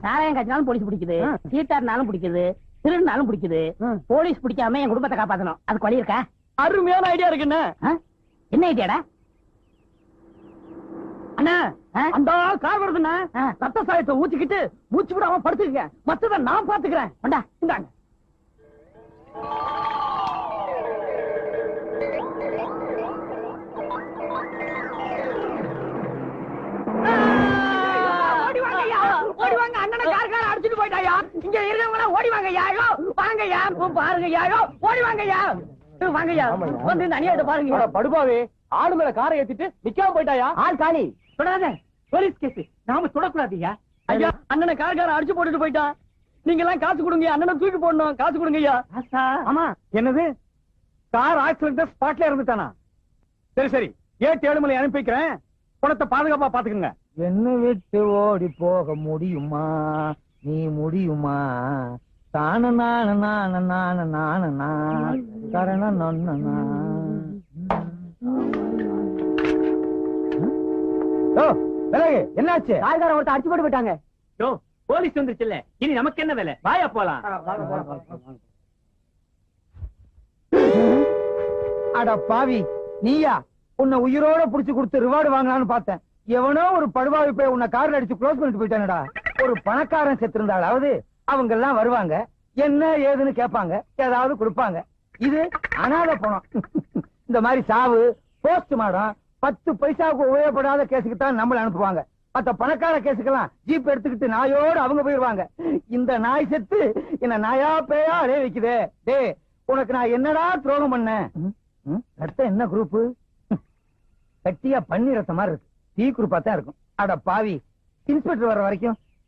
சாராயம் காய்ச்சினாலும் போலீஸ் பிடிக்குது ஆ. சீட்டாடினாலும் பிடிக்குது திருடினாலும் பிடிக்குது. போலீஸ் பிடிக்காம என் குடும்பத்தை காப்பாத்தணும் அதுக்கு வழி இருக்கா அருமையான ஐடியா இருக்குண்ணே? என்ன ஐடியாடா அண்ணா? அந்த கார் வருதுண்ணா. ரத்த சாயத்தை ஊத்திக்கிட்டு மூச்சு விடாம படுத்துக்க மத்தத நான் பாத்துக்கிறேன் இந்தாங்க இங்க இருக்கவங்க ஓடி வாங்கய்யா ஐயோ வாங்கய்யா இப்ப பாருங்கய்யா ஐயோ ஓடி வாங்கய்யா. வாங்கய்யா வந்து அநியாயத்தை பாருங்க படுபாவே ஆடு மேல காரை ஏத்திட்டு நிக்காம போயிட்டாயா? ஆள் காலி. தொடாத போலீஸ் கேஸ் நாம தொடக்கூடாதுயா ஐயா அண்ணனை கார் கார அடிச்சு போட்டுட்டு போயிட்டான் நீங்க எல்லாம் காசு கொடுங்க அண்ணனை தூக்கி போடணும் காசு கொடுங்க ஐயா ஆமா. என்னது? கார் ஆக்சிடென்ட் ஸ்பாட்ல இருந்துட்டானா சரி சரி. ஏட்டு ஏழுமலை அனுப்பி வைக்கிறேன். பணத்தை பாதுகாப்பா பாத்துக்கங்க. என்ன விட்டு ஓடி போக முடியுமா? நீ முடியுமா? தான நான நான நான நான நா கரண நொன்ன என்னாச்சு? கார்கார ஒருத்தர் அடிச்சு போட்டு போயிட்டாங்க. யோ போலீஸ் வந்துருச்சுல்ல. இனி நமக்கு என்ன வேலை? வாயா போலாம். அட பாவி நீயா? உன்னை உயிரோட புடிச்சு கொடுத்து ரிவார்டு வாங்கலாம்னு பார்த்தேன். எவனோ ஒரு படுவாவி போய் உன்னை கார்ல அடிச்சு க்ளோஸ் பண்ணிட்டு போயிட்டானடா. ஒரு பணக்காரன் செத்திருந்தாலாவது அவங்க எல்லாம் வருவாங்க. என்ன ஏதுன்னு கேட்பாங்க. ஏதாவது கொடுப்பாங்க. இது அனாத பணம். இந்த மாதிரி சாவு போஸ்ட் மாடம் பத்து பைசாவுக்கு உபயோகப்படாத கேஸுக்கு தான் நம்மள அனுப்புவாங்க. மத்த பணக்கார கேஸுக்கெல்லாம் ஜீப் எடுத்துக்கிட்டு நாயோடு அவங்க போயிருவாங்க இந்த நாய் செத்து என்ன நாயா பேயா அடைய வைக்குதே. டேய் உனக்கு நான் என்னடா துரோகம் பண்ணேன்? ம், அடுத்த என்ன குரூப் கட்டியா பண்ணி ரத்த மாதிரி இருக்கு. டீ குரூப்பா தான் இருக்கும். அட பாவி இன்ஸ்பெக்டர் வர்ற வரைக்கும்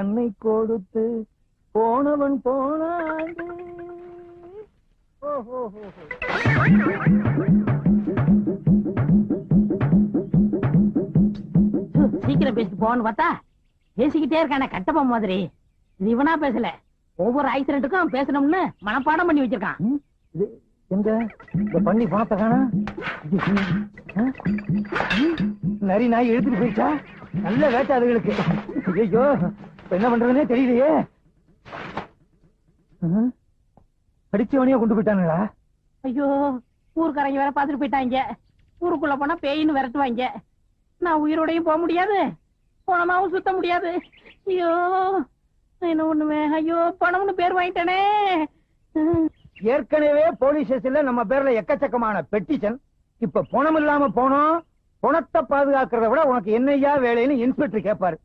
தன்னை கொடுத்து போனவன் போனாண்டு சீக்கிரம் பேசிட்டு போன்னு பார்த்தா பேசிக்கிட்டே இருக்கானே கட்டப்ப மாதிரி. இது இவனா பேசல. ஒவ்வொரு ஆக்சிடென்ட்டுக்கும் பேசணும்னு மனப்பாடம் பண்ணி வச்சிருக்கான். இது எங்க? இந்த பண்ணி பணத்தை காணா? நரி நாய் எடுத்துட்டு போயிடுச்சா? நல்ல வேட்டை அதுகளுக்கு. ஐயோ என்ன பண்றதுனே தெரியலையே. ம், அடிச்சவனையே கொண்டு போயிட்டானுங்களா? ஐயோ ஊருக்காரங்க வேற பாத்துட்டு போயிட்டாங்க. ஊருக்குள்ள போனா பேயின்னு விரட்டுவாங்க. நான் உயிரோடையும் போக முடியாது. பணமாவும் சுத்த முடியாது. ஐயோ என்ன பண்ணுவேன் ஐயோ பணம்னு பேர் வாங்கிட்டேனே. ஏற்கனவே போலீஸ் ஸ்டேஷன்ல நம்ம பேர்ல எக்கச்சக்கமான பெட்டிஷன் இப்ப பணம் இல்லாம போனோம். பணத்தை பாதுகாக்கிறத விட உனக்கு என்னையா வேலைன்னு இன்ஸ்பெக்டர் கேட்பாரு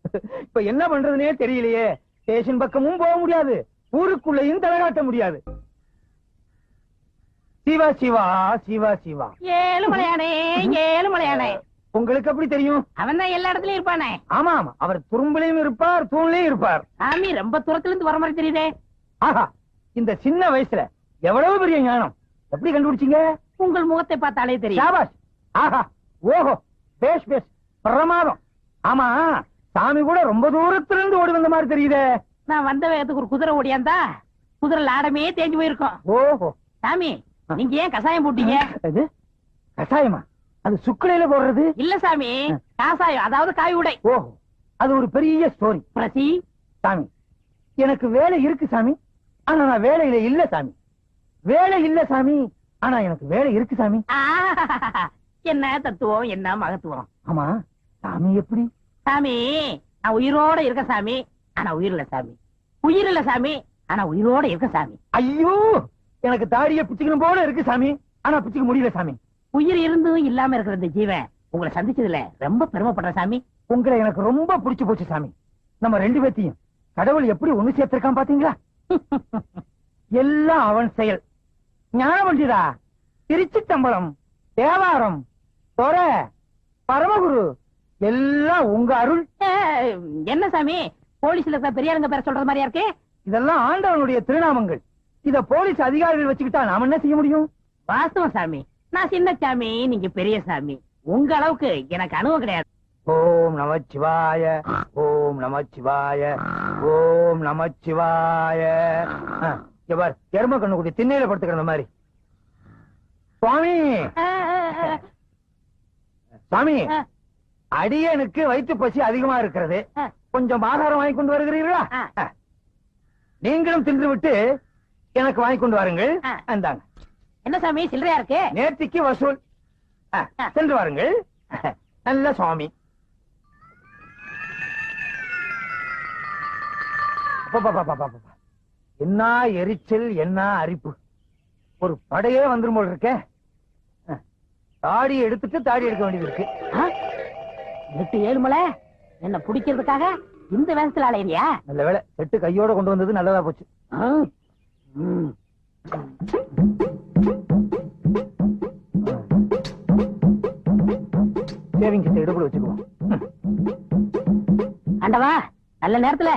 இப்ப என்ன பண்றதுனே தெரியலையே. ஸ்டேஷன் பக்கமும் போக முடியாது. ஊருக்குள்ளேயும் தலைகாட்ட முடியாது. சிவா சிவா சிவா சிவா. ஏழு மலையானே ஏழு மலையானே உங்களுக்கு எப்படி தெரியும்? அவன் தான் எல்லா இடத்துலயும் இருப்பானே. ஆமா ஆமா. அவர் துரும்புலையும் இருப்பார் தூண்லயும் இருப்பார். சாமி ரொம்ப தூரத்துல இருந்து வர மாதிரி தெரியுதே. ஆஹா இந்த சின்ன வயசுல எவ்வளவு பெரிய ஞானம்? எப்படி கண்டுபிடிச்சீங்க? உங்கள் முகத்தை பார்த்தாலே தெரியும். ஆஹா ஓஹோ பேஷ் பேஷ். பிரமாதம். ஆமா சாமி கூட ரொம்ப தூரத்துல இருந்து ஓடி வந்த மாதிரி தெரியுதே. நான் வந்த வேகத்துக்கு ஒரு குதிரை ஓடியாந்தா குதிரை லாடமே தேஞ்சு போயிருக்கும். ஓஹோ. சாமி நீங்க ஏன் கசாயம் போட்டீங்க? இது கஷாயமா? அது சுக்குலையில போடுறது? இல்ல சாமி காசாயம் அதாவது காய் உடை. ஓஹோ. அது ஒரு பெரிய ஸ்டோரி பிரசி. சாமி எனக்கு வேலை இருக்கு சாமி ஆனா நான் வேலையில இல்ல சாமி. வேலை இல்ல சாமி ஆனா எனக்கு வேலை இருக்கு சாமி. என்ன தத்துவம் என்ன மகத்துவம்? ஆமா சாமி எப்படி? சாமி நான் உயிரோட இருக்க சாமி ஆனா உயிர் இல்ல சாமி. உயிர் இல்ல சாமி ஆனா உயிரோட இருக்க சாமி. ஐயோ எனக்கு தாடிய பிச்சுக்கணும் போல இருக்கு சாமி. ஆனா பிச்சுக்க முடியல சாமி. உயிர் இருந்தும் இல்லாம இருக்கிற இந்த ஜீவன் உங்களை சந்திச்சதுல ரொம்ப பெருமைப்படுற சாமி. உங்களை எனக்கு ரொம்ப பிடிச்சு போச்சு சாமி. நம்ம ரெண்டு பேத்தையும் கடவுள் எப்படி ஒண்ணு சேர்த்திருக்கான் பாத்தீங்களா? எல்லாம் அவன் செயல். ஞானபண்டிதா திருச்சித்தம்பலம் தேவாரம் தொர பரமகுரு எல்லாம் உங்க அருள். என்ன சாமி? போலீஸ்ல இருக்கிற பெரியாருங்க பேர சொல்றது மாதிரியா இருக்கு? இதெல்லாம் ஆண்டவனுடைய திருநாமங்கள். இத போலீஸ் அதிகாரிகள் வச்சுக்கிட்டா நாம என்ன செய்ய முடியும்? வாஸ்தவம் சாமி. நான் சின்ன சாமி நீங்க பெரிய சாமி. உங்க அளவுக்கு எனக்கு அனுபவம் கிடையாது. ஓம் நமச்சிவாய ஓம் நமச்சிவாய ஓம் நமச்சிவாய. இங்க பார் எரும கண்ணு குட்டி திண்ணையில படுத்துக்கிற மாதிரி. சுவாமி. சாமி. அடியனுக்கு வயிற்று பசி அதிகமா இருக்கிறது. கொஞ்சம் ஆகாரம் வாங்கி கொண்டு வருகிறீர்களா. நீங்களும் தின்று விட்டு எனக்கு வாங்கி கொண்டு வாருங்கள். அந்தாங்க என்ன சாமி சில்லறையா இருக்கு நேர்த்திக்கு வசூல். சென்று வாருங்கள் நல்ல சுவாமி. என்ன எரிச்சல் என்ன அரிப்பு ஒரு படையே வந்துரும் போல இருக்கே. தாடி எடுத்துட்டு தாடி எடுக்க வேண்டியது இருக்கு? எட்டு ஏழு மலை என்ன பிடிக்கிறதுக்காக இந்த வேகத்துல அலையிறியா? நல்ல வேளை செட்டு கையோட கொண்டு வந்தது நல்லதா போச்சு. சேவிங் கிட்ட எடுப்புல வச்சுக்குவோம். ஆண்டவா நல்ல நேரத்துல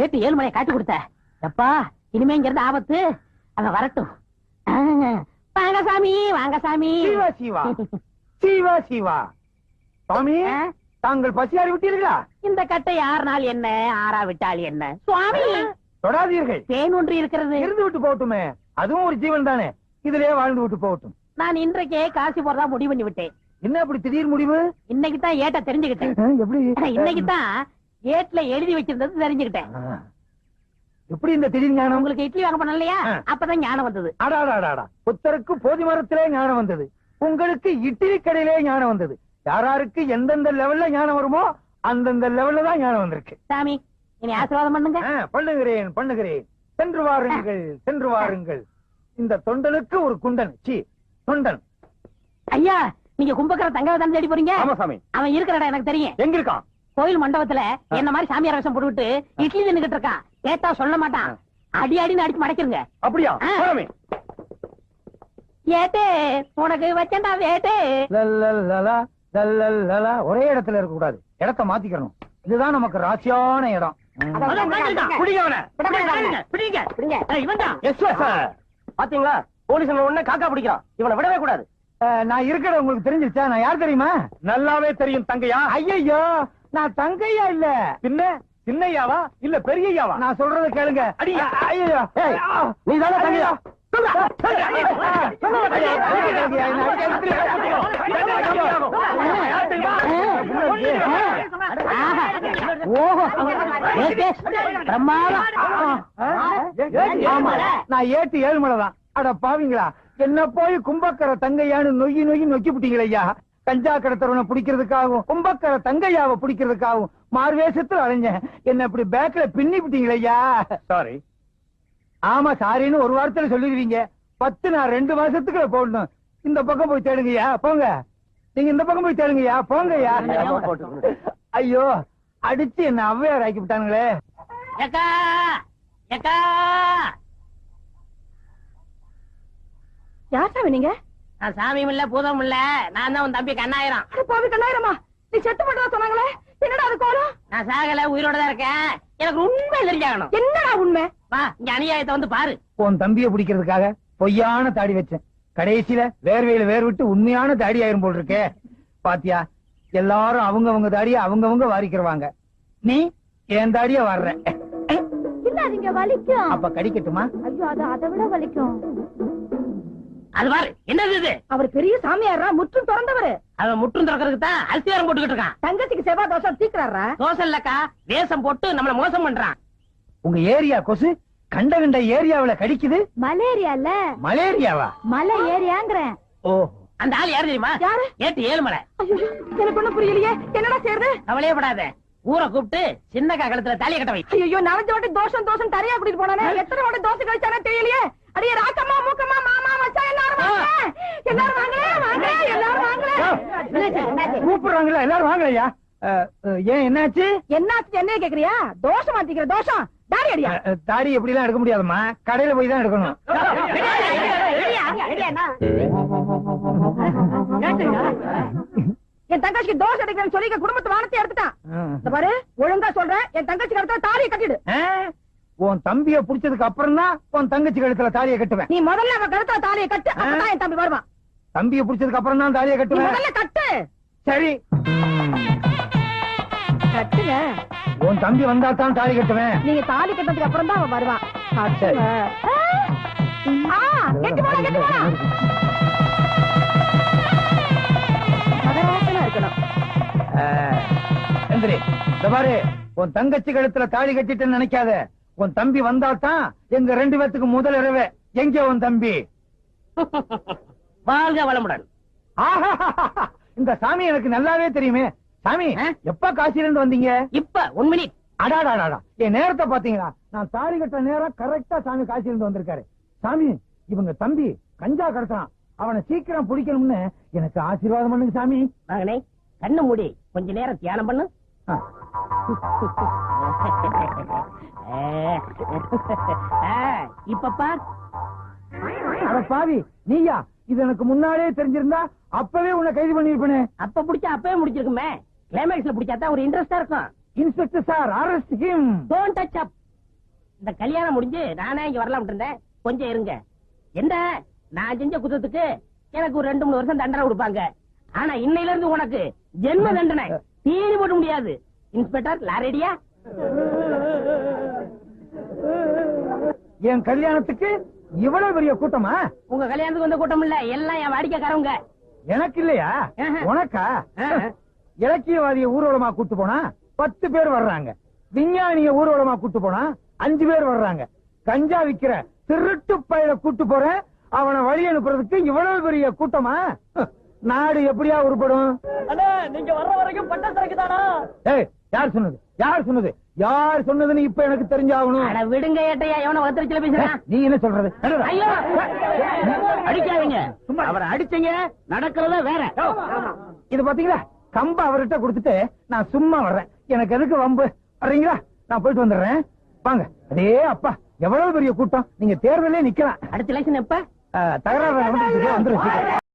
ஏட்டு ஏழு மலையை காட்டி கொடுத்த. எப்பா இனிமே இங்க இருந்து ஆபத்து. அங்க வரட்டும். வாங்க சாமி வாங்க சாமி. சீவா சீவா. சீவா சீவா. சுவாமி ஆ? தாங்கள் பசியாறி விட்டீர்களா? இந்த கட்டை ஆறு நாள் என்ன? ஆறா விட்டால் என்ன? சுவாமி! தொடாதீர்கள். தேன் ஒன்று இருக்கிறது. இருந்து விட்டு போகட்டுமே. அதுவும் ஒரு ஜீவன் தானே. இதுலயே வாழ்ந்து விட்டு போகட்டும். நான் இன்றைக்கே காசி போறதா முடிவு பண்ணி விட்டேன். என்ன அப்படி திடீர் முடிவு? இன்னைக்கு தான் ஏட்ட தெரிஞ்சுக்கிட்டேன். எப்படி? இன்னைக்கு தான் ஏட்ல எழுதி வச்சிருந்தது தெரிஞ்சுக்கிட்டேன். எப்படி இந்த திடீர் ஞானம்? உங்களுக்கு இட்லி வாங்க ஆ. அப்பதான் ஞானம் வந்தது. அடாடாடாடா. புத்தருக்கு போதி மரத்திலே ஞானம் வந்தது. உங்களுக்கு இட்லி கடையிலே ஞானம் வந்தது. யாராருக்கு எந்தெந்த லெவல்ல ஞானம் வருமோ அந்தந்த லெவல்ல தான் ஞானம் வந்திருக்கு. சாமி இனி ஆசீர்வாதம் பண்ணுங்க. பண்ணுகிறேன் பண்ணுகிறேன். சென்று வாருங்கள் சென்று வாருங்கள். இந்த தொண்டனுக்கு ஒரு குண்டன் சி தொண்டன். ஐயா நீங்க கும்பக்கர தங்கவை தான் தேடி போறீங்க? சாமி. அவன் இருக்கிற இடம் எனக்கு தெரியும். எங்க இருக்கான்? கோயில் மண்டபத்துல என்ன மாதிரி சாமியார் வேஷம் போட்டுவிட்டு இட்லி தின்னுகிட்டு இருக்கான். கேட்டா சொல்ல மாட்டான். அடி அடின்னு அடிச்சு மடக்கிருங்க. அப்படியா. சாமி. ஏட்டே உனக்கு வச்சேன்டா வேட்டே. ஒரே இடத்துல இருக்க கூடாது இடத்த மாத்திக்கணும். இதுதான் நமக்கு ராசியான இடம். பாத்தீங்களா? போலீஸ் உடனே காக்கா பிடிக்கிறான். இவனை விடவே கூடாது. நான் இருக்கிற உங்களுக்கு தெரிஞ்சிருச்சா? நான் யார் தெரியுமா? நல்லாவே தெரியும் தங்கையா? ஐயோ நான் தங்கையா இல்ல? பின்ன சின்னையாவா? இல்ல பெரியய்யாவா? நான் சொல்றத கேளுங்க. அடி. ஐயோ நீ தானே தங்கையா? ஆமா நான் ஏட்டு ஏழுமலை தான் அட பாவிங்களா என்ன போய் கும்பக்கர தங்கையான்னு நொய்யி நொய்யி நொக்கி விட்டீங்களே ஐயா? கஞ்சா கடத்தரவனை பிடிக்கிறதுக்காகவும் கும்பக்கர தங்கையாவை பிடிக்கிறதுக்காகவும் மார்வேஷத்துல அலைஞ்சேன் என்ன இப்படி பேக்ல பின்னி விட்டீங்களே ஐயா சாரி ஆமா சாரின்னு ஒரு வாரத்துல சொல்லிடுவீங்க. பத்து நான் ரெண்டு மாசத்துக்குள்ள போடணும். இந்த பக்கம் போய் தேடுங்கய்யா போங்க. நீங்க இந்த பக்கம் போய் தேடுங்கய்யா போங்கய்யா. ஐயோ அடிச்சு என்ன ஔவையார் ஆக்கி விட்டானுங்களே. ஏக்கா ஏக்கா. யார் சாமி நீங்க? நான் சாமியும் இல்ல பூதம் இல்ல. நான் தான் உன் தம்பி கண்ணாயிரம். பாவி கண்ணாயிரமா? நீ செத்து போட்டதா சொன்னாங்களே? என்னடா அது கோலம்? நான் சாகல உயிரோட தான் இருக்கேன். எனக்கு உண்மை தெரிஞ்சாகணும் என்னடா உண்மை? வா இங்க அநியாயத்தை வந்து பாரு. உன் தம்பியை பிடிக்கிறதுக்காக பொய்யான தாடி வச்சேன். கடைசியில வேர்வையில வேர் விட்டு உண்மையான தாடி ஆயிரும் போல் இருக்கே பாத்தியா எல்லாரும் அவங்க அவங்க தாடிய அவங்கவங்க வாரிக்கிறவாங்க. நீ என் தாடிய வர்ற. இல்ல அதுங்க வலிக்கும். அப்ப கடிக்கட்டுமா? ஐயோ அது அதை விட வலிக்கும். அது பாரு என்னது இது? அவர் பெரிய சாமியாரா முற்றும் திறந்தவரு. அவன் முற்றும் திறக்கிறதுக்கு தான் அல்சியாரம் போட்டுக்கிட்டு இருக்கான். தங்கச்சிக்கு செவ்வாய் தோசை தீக்குறாரா தோசை இல்லக்கா வேஷம் போட்டு நம்மள மோசம் பண்றான். உங்க ஏரியா கொசு கண்ட கண்ட ஏரியாவுல கடிக்குது. மலேரியா இல்ல மலேரியாவா? மலை ஏரியாங்கிறேன். ஓ அந்த ஆள் யாரு தெரியுமா? யாரு? ஏட்டு ஏழுமலை. எனக்கு ஒண்ணும் புரியலையே. என்னடா செய்யறது கவலையே படாத. ஊரை கூப்பிட்டு சின்னக்கா கழுத்துல தாலிய கட்ட வை. ஐயோ நனைஞ்ச வாட்டி தோஷம் தோஷம் தரையா கூட்டிட்டு போனானே. எத்தனை வாட்டி தோசை கழிச்சானே தெரியலையே. அடியே ராக்கம்மா மூக்கம்மா மாமா மச்சான் எல்லாரும் வாங்க. எல்லாரும் வாங்களே வாங்க எல்லாரும் வாங்களே கூப்பிடுறாங்களா எல்லாரும் வாங்கலையா? ஏன் என்னாச்சு? என்னாச்சு என்ன கேக்குறியா? தோஷம் மாத்திக்கிற தோஷம். தாடி அடியா தாடி எப்படி எல்லாம் எடுக்க முடியாதும்மா. கடையில போய் தான் எடுக்கணும். என் தங்கச்சிக்கு தோசை அடிக்கிறேன்னு சொல்லி குடும்பத்து வானத்தை எடுத்துட்டான். பாரு ஒழுங்கா சொல்றேன் என் தங்கச்சி கழுத்துல தாலியை கட்டிடு. உன் தம்பிய புடிச்சதுக்கு அப்புறம் தான் உன் தங்கச்சி கழுத்துல தாலியை கட்டுவேன். நீ முதல்ல அவன் கழுத்துல தாலியை கட்டு அப்பதான் என் தம்பி வருவான். தம்பிய புடிச்சதுக்கு அப்புறம் தான் தாலியை கட்டுவேன். முதல்ல கட்டு. சரி. கட்டுங்க. உன் தம்பி வந்தா தான் தாலி கட்டுவேன். நீங்க தாலி கட்டதுக்கு அப்புறம் தான் அவன் வருவான். கட்டுங்க. ஆ, கெட்டு போடா கெட்டு போடா. மகராசனா இருக்கணும். எந்திரி பாரு உன் தங்கச்சி கழுத்துல தாலி கட்டிட்டேன்னு நினைக்காத. உன் தம்பி வந்தா தான் எங்க ரெண்டு பேத்துக்கு முதல் இரவு. எங்க உன் தம்பி? வாழ்க வளமுடன். இந்த சாமி எனக்கு நல்லாவே தெரியுமே. சாமி? எப்ப காசில இருந்து வந்தீங்க? இப்ப ஒன் மினிட் அடாடாடாடா என் நேரத்தை பாத்தீங்களா நான் தாலி கட்ட நேரம் கரெக்டா சாமி காசில இருந்து வந்திருக்காரு. சாமி இவங்க தம்பி கஞ்சா கடத்துறான். அவனை சீக்கிரம் பிடிக்கணும்னு எனக்கு ஆசீர்வாதம் பண்ணுங்க சாமி. மகனே கண்ணு மூடி. கொஞ்ச நேரம் தியானம் பண்ணு. இப்ப பார். பாவி நீயா? இது எனக்கு முன்னாலே தெரிஞ்சிருந்தா அப்பவே உன்னை கைது பண்ணிருப்பேனே அப்ப புடிச்சா அப்பவே முடிச்சிருக்குமே. கிளைமேக்ஸ்ல புடிச்சா ஒரு இன்ட்ரெஸ்டா இருக்கும். Inspector sir arrest him don't touch up இந்த கல்யாணம் முடிஞ்சு நானே இங்க வரலாம் இருந்தேன். கொஞ்சம் இருங்க. என்ன? நான் செஞ்ச குத்தத்துக்கு எனக்கு ஒரு ரெண்டு மூணு வருஷம் தண்டனை கொடுப்பாங்க. ஆனா இன்னையில இருந்து உனக்கு ஜென்ம தண்டனை. தீனி போட முடியாது. இன்ஸ்பெக்டர் லாரடியா என் கல்யாணத்துக்கு இவ்வளவு பெரிய கூட்டமா? உங்க கல்யாணத்துக்கு வந்த கூட்டம் இல்ல எல்லாம் என் வாடிக்கைக்காரவங்க. எனக்கு இல்லையா. உனக்கா. இலக்கியவாதிய ஊர்வலமா கூட்டு போனா பத்து பேர் வர்றாங்க. விஞ்ஞானிய ஊர்வலமா கூட்டு போனா அஞ்சு பேர் வர்றாங்க. கஞ்சா விக்கிற திருட்டு பயில கூட்டு போறேன் அவனை வழி அனுப்புறதுக்கு இவ்வளவு பெரிய கூட்டமா? நாடு எப்படியா உருப்படும்? நீங்க வர்ற வரைக்கும் பட்ட சரக்கு தானா ஏய் யார் சொன்னது? யார் சொன்னது? யார் சொன்னதுன்னு இப்ப எனக்கு தெரிஞ்சாகணும். விடுங்க ஏட்டையா எவன வத்திரச்சில பேசுறான் நீ என்ன சொல்றது. ஐயோ! அடிக்காதீங்க. அவரை அடிச்சீங்க நடக்கிறத வேற. இது பாத்தீங்களா? கம்ப அவர்கிட்ட கொடுத்துட்டு நான் சும்மா வர்றேன். எனக்கு எதுக்கு வம்பு? வர்றீங்களா? நான் போயிட்டு வந்துடுறேன். வாங்க. அதே அப்பா எவ்வளவு பெரிய கூட்டம்? நீங்க தேர்தலே நிக்கலாம். அடுத்த எலெக்ஷன் எப்ப? தகராறு சீக்கிரம்.